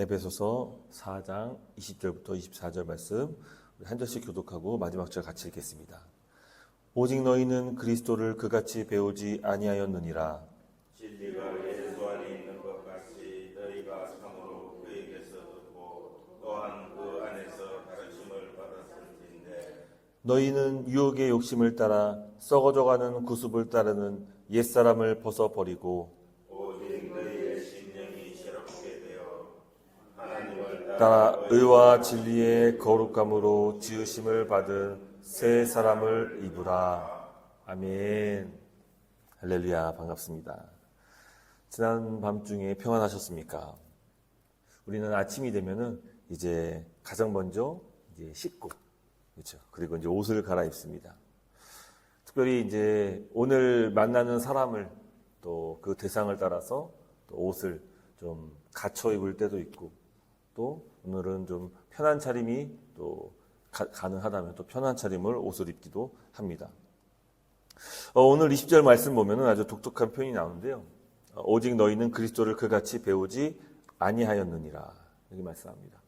에베소서 4장 20절부터 24절 말씀 우리 한 절씩 교독하고 마지막 절 같이 읽겠습니다. 오직 너희는 그리스도를 그같이 배우지 아니하였느니라. 진리가 예수 안에 있는 것 같이 너희가 참으로 그에게서 듣고 또한 그 안에서 가르침을 받았을진데 너희는 유혹의 욕심을 따라 썩어져가는 구습을 따르는 옛사람을 벗어버리고 따라 의와 진리의 거룩함으로 지으심을 받은 새 사람을 입으라. 아멘. 할렐루야 반갑습니다. 지난 밤중에 평안하셨습니까? 우리는 아침이 되면은 이제 가장 먼저 이제 씻고 그렇죠. 그리고 이제 옷을 갈아입습니다. 특별히 이제 오늘 만나는 사람을 또 그 대상을 따라서 또 옷을 좀 갖춰 입을 때도 있고 또 오늘은 좀 편한 차림이 또 가, 능하다면 또 편한 차림을 옷을 입기도 합니다. 어, 오늘 20절 말씀 보면은 아주 독특한 표현이 나오는데요. 어, 오직 너희는 그리스도를 그같이 배우지 아니하였느니라 이렇게 말씀합니다.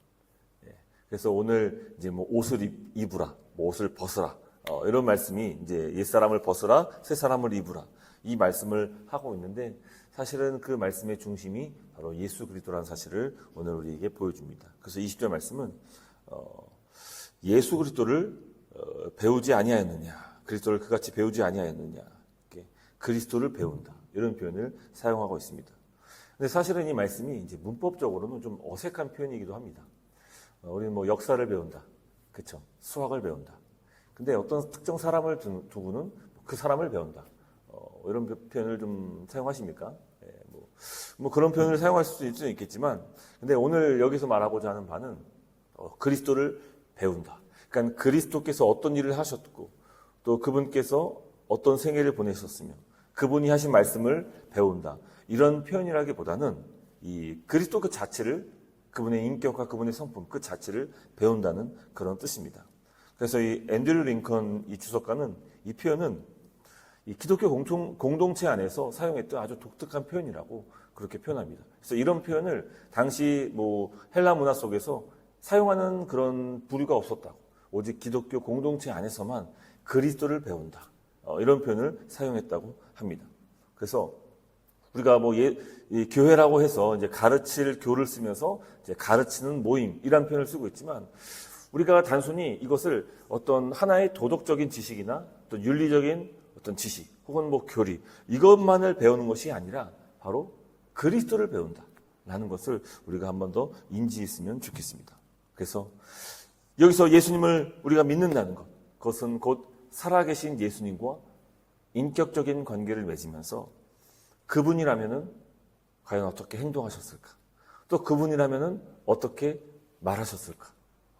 예, 그래서 오늘 이제 뭐 옷을 입, 입으라, 뭐 옷을 벗으라 어, 이런 말씀이 이제 옛 사람을 벗으라, 새 사람을 입으라 이 말씀을 하고 있는데 사실은 그 말씀의 중심이 바로 예수 그리스도라는 사실을 오늘 우리에게 보여줍니다. 그래서 20절 말씀은 어, 예수 그리스도를 어, 배우지 아니하였느냐, 그리스도를 그같이 배우지 아니하였느냐, 그리스도를 배운다 이런 표현을 사용하고 있습니다. 근데 사실은 이 말씀이 이제 문법적으로는 좀 어색한 표현이기도 합니다. 어, 우리는 뭐 역사를 배운다, 그렇죠? 수학을 배운다. 근데 어떤 특정 사람을 두- 두고는 그 사람을 배운다. 어, 이런 표현을 좀 사용하십니까? 예, 뭐, 뭐 그런 표현을 사용할 수도 있- 있겠지만, 근데 오늘 여기서 말하고자 하는 바는 어, 그리스도를 배운다. 그러니까 그리스도께서 어떤 일을 하셨고, 또 그분께서 어떤 생애를 보내셨으며, 그분이 하신 말씀을 배운다. 이런 표현이라기보다는 이 그리스도 그 자체를 그분의 인격과 그분의 성품 그 자체를 배운다는 그런 뜻입니다. 그래서 이 앤드류 링컨 이 주석가는 이 표현은 이 기독교 공통, 공동체 안에서 사용했던 아주 독특한 표현이라고 그렇게 표현합니다. 그래서 이런 표현을 당시 뭐 헬라 문화 속에서 사용하는 그런 부류가 없었다고. 오직 기독교 공동체 안에서만 그리스도를 배운다. 어, 이런 표현을 사용했다고 합니다. 그래서 우리가 뭐 예, 이 교회라고 해서 이제 가르칠 교를 쓰면서 이제 가르치는 모임이란 표현을 쓰고 있지만 우리가 단순히 이것을 어떤 하나의 도덕적인 지식이나 또 윤리적인 어떤 지식 혹은 뭐 교리 이것만을 배우는 것이 아니라 바로 그리스도를 배운다라는 것을 우리가 한 번 더 인지했으면 좋겠습니다. 그래서 여기서 예수님을 우리가 믿는다는 것 그것은 곧 살아계신 예수님과 인격적인 관계를 맺으면서 그분이라면은 과연 어떻게 행동하셨을까? 또 그분이라면은 어떻게 말하셨을까?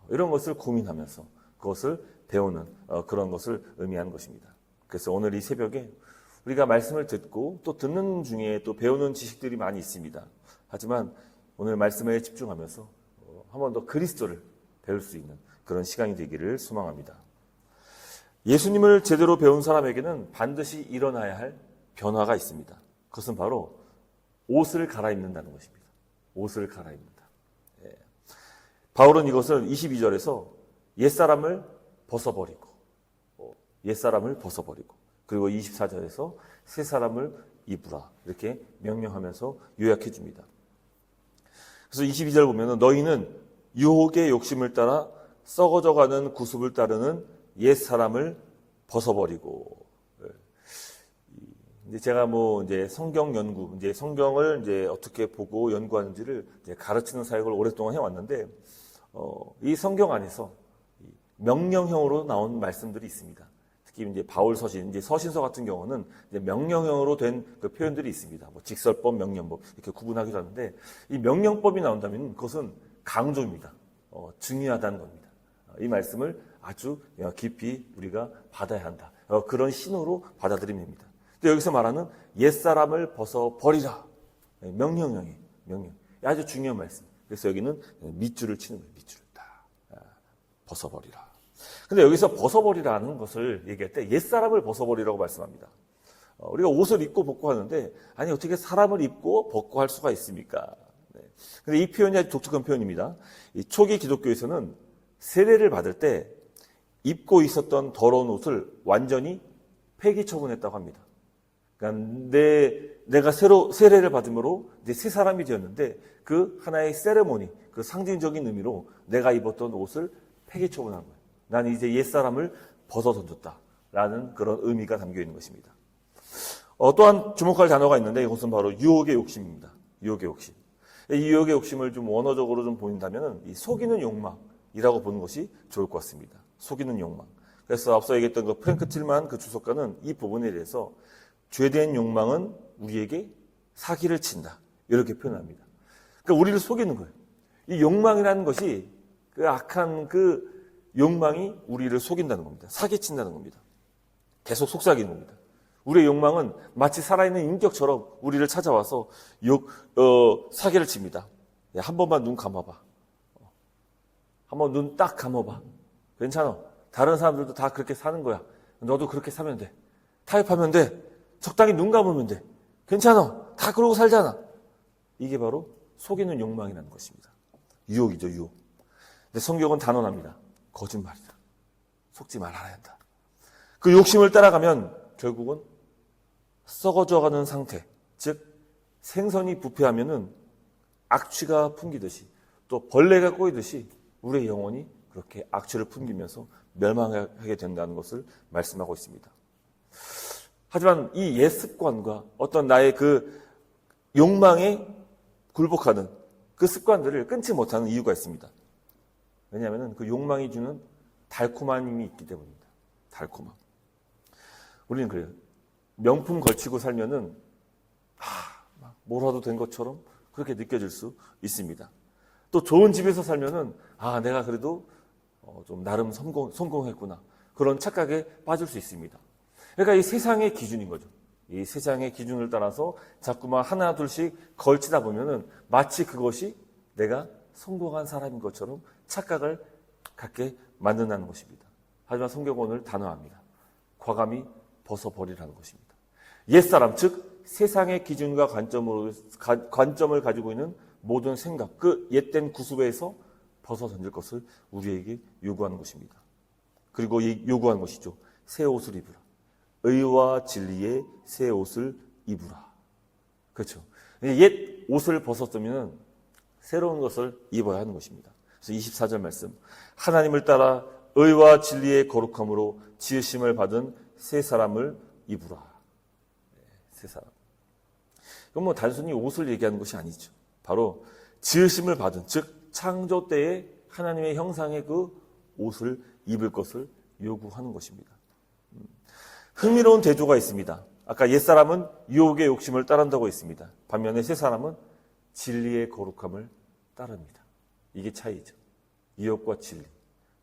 이런 것을 고민하면서 그것을 배우는 어, 그런 것을 의미하는 것입니다. 그래서 오늘 이 새벽에 우리가 말씀을 듣고 또 듣는 중에 또 배우는 지식들이 많이 있습니다. 하지만 오늘 말씀에 집중하면서 어, 한번 더 그리스도를 배울 수 있는 그런 시간이 되기를 소망합니다. 예수님을 제대로 배운 사람에게는 반드시 일어나야 할 변화가 있습니다. 그것은 바로 옷을 갈아입는다는 것입니다. 옷을 갈아입는다. 예. 바울은 이것을 22절에서 옛사람을 벗어버리고, 어, 옛사람을 벗어버리고, 그리고 24절에서 새 사람을 입으라. 이렇게 명령하면서 요약해 줍니다. 그래서 22절 보면은 너희는 유혹의 욕심을 따라 썩어져가는 구습을 따르는 옛 사람을 벗어버리고 예. 이제 제가 뭐 이제 성경 연구, 이제 성경을 이제 어떻게 보고 연구하는지를 가르치는 사역을 오랫동안 해왔는데 어, 이 성경 안에서 이 명령형으로 나온 말씀들이 있습니다. 특히 이제 바울 서신, 이제 서신서 같은 경우는 명령형으로 된 그 표현들이 있습니다. 뭐 직설법, 명령법 이렇게 구분하기도 하는데 이 명령법이 나온다면 그것은 강조입니다. 어, 중요하다는 겁니다. 어, 이 말씀을 아주 깊이 우리가 받아야 한다. 어, 그런 신호로 받아들이면 됩니다. 근데 여기서 말하는 옛사람을 벗어 버리라. 명령형이 명령. 아주 중요한 말씀. 그래서 여기는 밑줄을 치는 거예요. 밑줄을 딱 아, 벗어버리라. 근데 여기서 벗어버리라는 것을 얘기할 때 옛사람을 벗어버리라고 말씀합니다. 어, 우리가 옷을 입고 벗고 하는데 아니 어떻게 사람을 입고 벗고 할 수가 있습니까? 네. 근데 이 표현이 아주 독특한 표현입니다. 이 초기 기독교에서는 세례를 받을 때 입고 있었던 더러운 옷을 완전히 폐기 처분했다고 합니다. 그러니까 내, 내가 새로 세례를 받음으로 이제 새 사람이 되었는데 그 하나의 세레모니, 그 상징적인 의미로 내가 입었던 옷을 폐기 처분한 거예요. 나는 이제 옛 사람을 벗어 던졌다 라는 그런 의미가 담겨 있는 것입니다. 어, 또한 주목할 단어가 있는데 이것은 바로 유혹의 욕심입니다. 유혹의 욕심. 이 유혹의 욕심을 좀 원어적으로 좀 보인다면 이 속이는 욕망이라고 보는 것이 좋을 것 같습니다. 속이는 욕망. 그래서 앞서 얘기했던 그 프랭크 틸만 그 주석가는 이 부분에 대해서 죄된 욕망은 우리에게 사기를 친다. 이렇게 표현합니다. 그러니까 우리를 속이는 거예요. 이 욕망이라는 것이 그 악한 그 욕망이 우리를 속인다는 겁니다. 사기친다는 겁니다. 계속 속삭이는 겁니다. 우리의 욕망은 마치 살아있는 인격처럼 우리를 찾아와서 욕, 어, 사기를 칩니다. 야, 한 번만 눈 감아봐. 어, 한번 눈 딱 감아봐. 괜찮아. 다른 사람들도 다 그렇게 사는 거야. 너도 그렇게 사면 돼. 타협하면 돼. 적당히 눈 감으면 돼. 괜찮아. 다 그러고 살잖아. 이게 바로 속이는 욕망이라는 것입니다. 유혹이죠, 유혹. 근데 성경은 단언합니다. 거짓말이다. 속지 말아야 한다. 그 욕심을 따라가면 결국은 썩어져가는 상태, 즉 생선이 부패하면은 악취가 풍기듯이 또 벌레가 꼬이듯이 우리의 영혼이 그렇게 악취를 풍기면서 멸망하게 된다는 것을 말씀하고 있습니다. 하지만 이 옛 습관과 어떤 나의 그 욕망에 굴복하는 그 습관들을 끊지 못하는 이유가 있습니다. 왜냐하면 그 욕망이 주는 달콤한 힘이 있기 때문입니다. 달콤함. 우리는 그래요. 명품 걸치고 살면은 하, 막 뭐라도 된 것처럼 그렇게 느껴질 수 있습니다. 또 좋은 집에서 살면은 아 내가 그래도 어, 좀 나름 성공, 성공했구나 그런 착각에 빠질 수 있습니다. 그러니까 이 세상의 기준인 거죠. 이 세상의 기준을 따라서 자꾸만 하나 둘씩 걸치다 보면은 마치 그것이 내가 성공한 사람인 것처럼 착각을 갖게 만든다는 것입니다. 하지만 성경은 오늘 단호합니다. 과감히 벗어버리라는 것입니다. 옛사람, 즉 세상의 기준과 관점으로, 가- 관점을 가지고 있는 모든 생각, 그 옛된 구습에서 벗어 던질 것을 우리에게 요구하는 것입니다. 그리고 이 요구하는 것이죠. 새 옷을 입으라. 의와 진리의 새 옷을 입으라. 그렇죠. 옛 옷을 벗었으면 새로운 것을 입어야 하는 것입니다. 그래서 24절 말씀. 하나님을 따라 의와 진리의 거룩함으로 지으심을 받은 새 사람을 입으라. 네, 새 사람. 이건 뭐 단순히 옷을 얘기하는 것이 아니죠. 바로 지으심을 받은, 즉, 창조 때에 하나님의 형상의 그 옷을 입을 것을 요구하는 것입니다. 음. 흥미로운 대조가 있습니다. 아까 옛사람은 유혹의 욕심을 따른다고 했습니다. 반면에 새 사람은 진리의 거룩함을 따릅니다. 이게 차이죠. 유혹과 진리.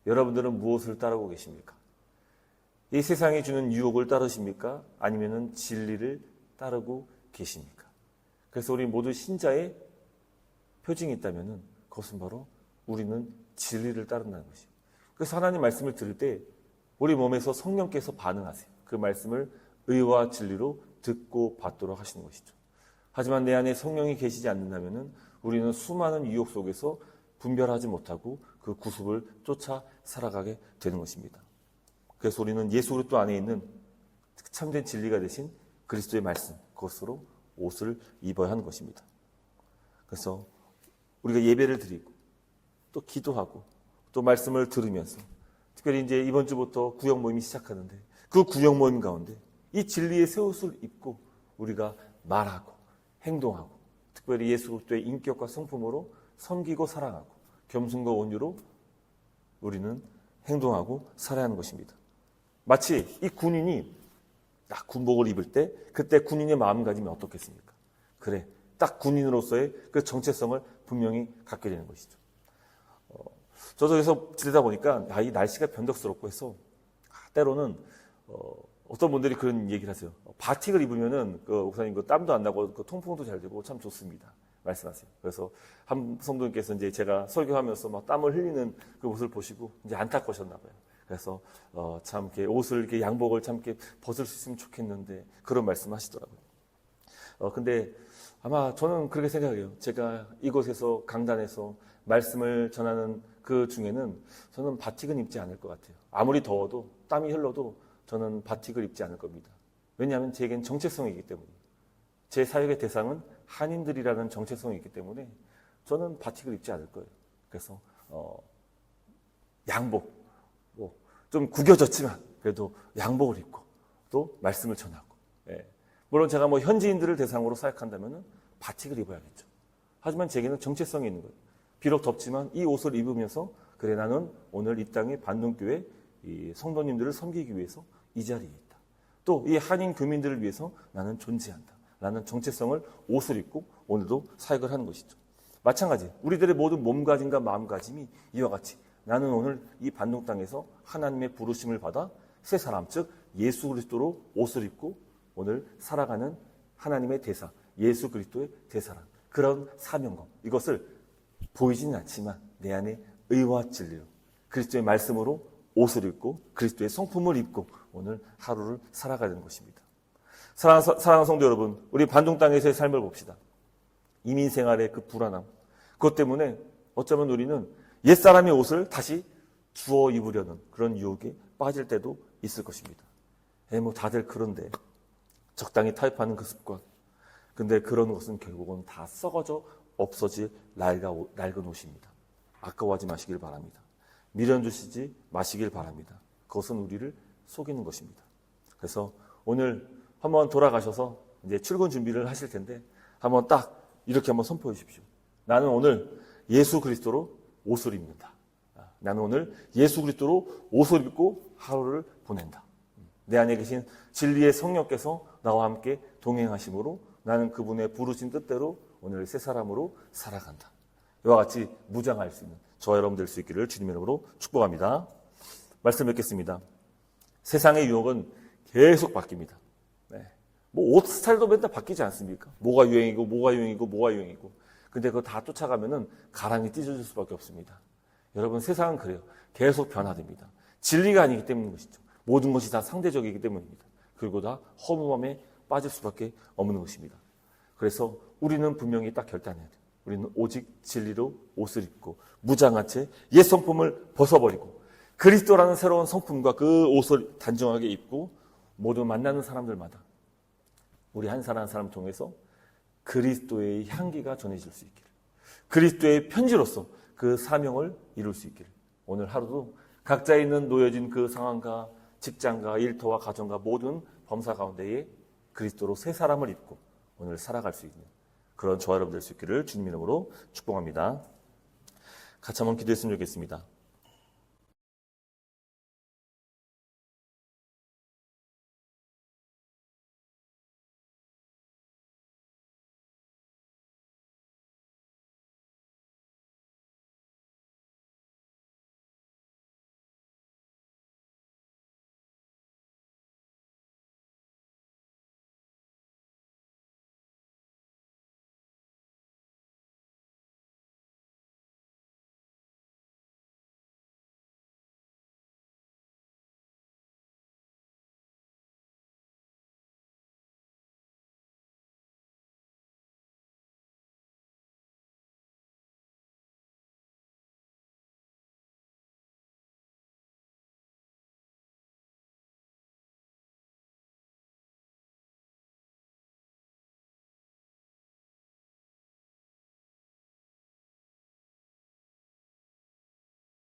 여러분들은 무엇을 따르고 계십니까? 이 세상이 주는 유혹을 따르십니까? 아니면은 진리를 따르고 계십니까? 그래서 우리 모두 신자의 표징이 있다면은 그것은 바로 우리는 진리를 따른다는 것이에요. 그래서 하나님 말씀을 들을 때 우리 몸에서 성령께서 반응하세요. 그 말씀을 의와 진리로 듣고 받도록 하시는 것이죠. 하지만 내 안에 성령이 계시지 않는다면은 우리는 수많은 유혹 속에서 분별하지 못하고 그 구습을 쫓아 살아가게 되는 것입니다. 그래서 우리는 예수 그리스도 안에 있는 참된 진리가 되신 그리스도의 말씀 그것으로 옷을 입어야 하는 것입니다. 그래서 우리가 예배를 드리고 또 기도하고 또 말씀을 들으면서 특별히 이제 이번 주부터 구역 모임이 시작하는데 그 구역 모임 가운데 이 진리의 새 옷을 입고 우리가 말하고 행동하고 특별히 예수 그리스도의 인격과 성품으로 섬기고 사랑하고 겸손과 온유로 우리는 행동하고 살아야 하는 것입니다. 마치 이 군인이 딱 군복을 입을 때 그때 군인의 마음가짐이 어떻겠습니까? 그래, 딱 군인으로서의 그 정체성을 분명히 갖게 되는 것이죠. 어, 저도 여기서 지내다 보니까 아, 이 날씨가 변덕스럽고 해서 아, 때로는 어, 어떤 분들이 그런 얘기를 하세요. 어, 바틱을 입으면은 그 목사님 그 땀도 안 나고 그 통풍도 잘 되고 참 좋습니다. 말씀하세요. 그래서 한 성도님께서 이제 제가 설교하면서 막 땀을 흘리는 그 모습을 보시고 이제 안타까우셨나 봐요. 그래서 어, 참 이렇게 옷을 이렇게 양복을 참 이렇게 벗을 수 있으면 좋겠는데 그런 말씀하시더라고요. 어, 근데 아마 저는 그렇게 생각해요. 제가 이곳에서 강단에서 말씀을 전하는 그 중에는 저는 바틱은 입지 않을 것 같아요. 아무리 더워도 땀이 흘러도 저는 바틱을 입지 않을 겁니다. 왜냐하면 제겐 정체성이 있기 때문에 제 사역의 대상은 한인들이라는 정체성이 있기 때문에 저는 바틱을 입지 않을 거예요. 그래서 어, 양복 뭐 좀 구겨졌지만 그래도 양복을 입고 또 말씀을 전하고 예. 물론 제가 뭐 현지인들을 대상으로 사역한다면 바틱을 입어야겠죠. 하지만 제게는 정체성이 있는 거예요. 비록 덥지만 이 옷을 입으면서 그래 나는 오늘 이 땅의 반동교회 이 성도님들을 섬기기 위해서 이 자리에 있다. 또 이 한인 교민들을 위해서 나는 존재한다. 라는 정체성을 옷을 입고 오늘도 사역을 하는 것이죠. 마찬가지 우리들의 모든 몸가짐과 마음가짐이 이와 같이 나는 오늘 이 반동 땅에서 하나님의 부르심을 받아 새 사람 즉 예수 그리스도로 옷을 입고 오늘 살아가는 하나님의 대사 예수 그리스도의 대사란 그런 사명감 이것을 보이지는 않지만 내 안에 의와 진리로 그리스도의 말씀으로 옷을 입고 그리스도의 성품을 입고 오늘 하루를 살아가는 것입니다. 사랑하는 성도 여러분, 우리 반동 땅에서의 삶을 봅시다. 이민 생활의 그 불안함. 그것 때문에 어쩌면 우리는 옛사람의 옷을 다시 주워 입으려는 그런 유혹에 빠질 때도 있을 것입니다. 에, 뭐 다들 그런데 적당히 타협하는 그 습관. 근데 그런 것은 결국은 다 썩어져 없어질 낡은 옷입니다. 아까워하지 마시길 바랍니다. 미련 주시지 마시길 바랍니다. 그것은 우리를 속이는 것입니다. 그래서 오늘 한번 돌아가셔서 이제 출근 준비를 하실 텐데 한번 딱 이렇게 한번 선포해 주십시오. 나는 오늘 예수 그리스도로 옷을 입는다. 아, 나는 오늘 예수 그리스도로 옷을 입고 하루를 보낸다. 내 안에 계신 진리의 성령께서 나와 함께 동행하심으로 나는 그분의 부르신 뜻대로 오늘 새 사람으로 살아간다. 이와 같이 무장할 수 있는 저와 여러분 될 수 있기를 주님의 이름으로 축복합니다. 말씀 뵙겠습니다. 세상의 유혹은 계속 바뀝니다. 네. 뭐옷 스타일도 맨날 바뀌지 않습니까? 뭐가 유행이고 뭐가 유행이고 뭐가 유행이고. 근데 그거 다 쫓아가면은 가랑이 찢어질 수밖에 없습니다. 여러분 세상은 그래요. 계속 변화됩니다. 진리가 아니기 때문인 것이죠. 모든 것이 다 상대적이기 때문입니다. 그리고 다 허무함에 빠질 수밖에 없는 것입니다. 그래서 우리는 분명히 딱 결단해야 돼요. 우리는 오직 진리로 옷을 입고 무장한 채 옛 성품을 벗어버리고 그리스도라는 새로운 성품과 그 옷을 단정하게 입고 모두 만나는 사람들마다 우리 한 사람 한 사람 통해서 그리스도의 향기가 전해질 수 있기를 그리스도의 편지로서 그 사명을 이룰 수 있기를 오늘 하루도 각자 있는 놓여진 그 상황과 직장과 일터와 가정과 모든 범사 가운데에 그리스도로 새 사람을 입고 오늘 살아갈 수 있는 그런 저와 여러분 될 수 있기를 주님 이름으로 축복합니다. 같이 한번 기도했으면 좋겠습니다.